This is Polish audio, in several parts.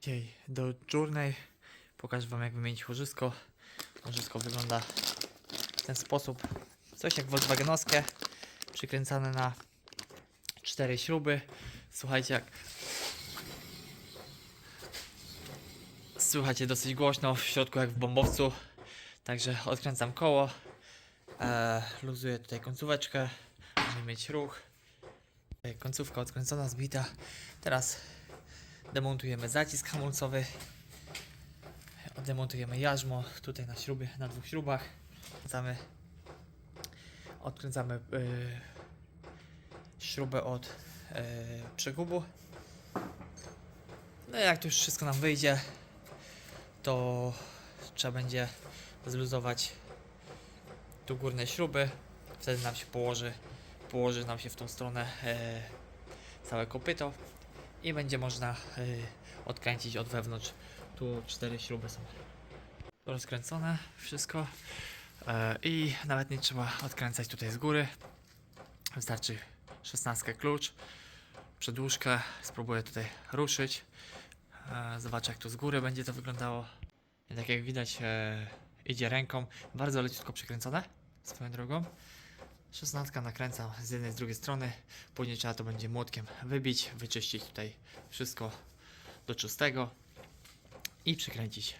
Dzisiaj do Journey pokażę Wam jak wymienić łożysko. Łożysko wygląda w ten sposób. Coś jak Volkswagenowskie, przykręcane na cztery śruby. Słuchajcie jak Słuchajcie dosyć głośno w środku jak w bombowcu. Także odkręcam koło. E, luzuję tutaj końcóweczkę, żeby mieć ruch. E, Końcówka odkręcona, zbita. Teraz demontujemy zacisk hamulcowy. Demontujemy jarzmo tutaj na śrubie, na dwóch śrubach. Odkręcamy, odkręcamy y, śrubę od y, przegubu. No jak to już wszystko nam wyjdzie, to trzeba będzie zluzować tu górne śruby. Wtedy nam się położy, położy nam się w tą stronę e, całe kopyto i będzie można y, odkręcić od wewnątrz. Tu cztery śruby są rozkręcone, wszystko e, i nawet nie trzeba odkręcać tutaj z góry. Wystarczy 16 klucz, przedłużkę, spróbuję tutaj ruszyć. E, zobaczę jak tu z góry będzie to wyglądało. I tak jak widać e, idzie ręką, bardzo leciutko przekręcone swoją drogą. 16 nakręcam z jednej, z drugiej strony. Później trzeba to będzie młotkiem wybić, wyczyścić tutaj wszystko do czystego i przykręcić.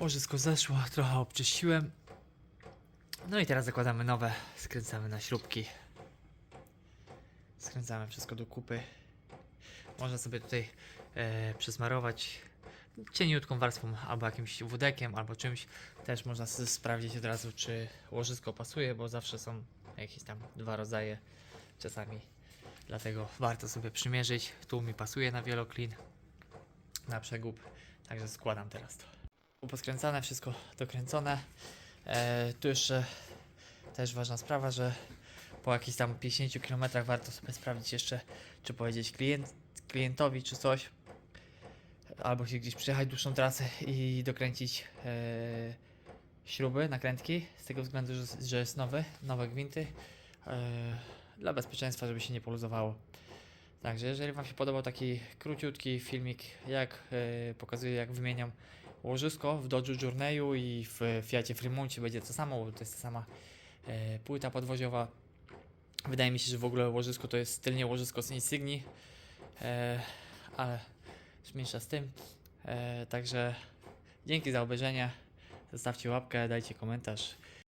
Łożysko zeszło, trochę obczyściłem. No i teraz zakładamy nowe, skręcamy na śrubki. Skręcamy wszystko do kupy. Można sobie tutaj e, przesmarować cieniutką warstwą albo jakimś wódekiem, albo czymś. Też można sprawdzić od razu, czy łożysko pasuje, bo zawsze są jakieś tam dwa rodzaje czasami. Dlatego warto sobie przymierzyć. Tu mi pasuje na wieloklin, na przegub, także składam teraz to. Poskręcane, wszystko dokręcone. E, tu jeszcze też ważna sprawa, że po jakichś tam 50 km warto sobie sprawdzić jeszcze, czy powiedzieć klient, klientowi, czy coś, albo się gdzieś przejechać dłuższą trasę i dokręcić e, śruby, nakrętki, z tego względu, że, że jest nowy, nowe gwinty, e, dla bezpieczeństwa, żeby się nie poluzowało. Także jeżeli Wam się podobał taki króciutki filmik, jak e, pokazuję, jak wymieniam łożysko w Dodge Journeyu i w Fiacie Fremoncie będzie to samo, to jest ta sama płyta podwoziowa. Wydaje mi się, że w ogóle łożysko to jest tylnie łożysko z Insigni, ale mniejsza z tym. E, także dzięki za obejrzenie. Zostawcie łapkę, dajcie komentarz.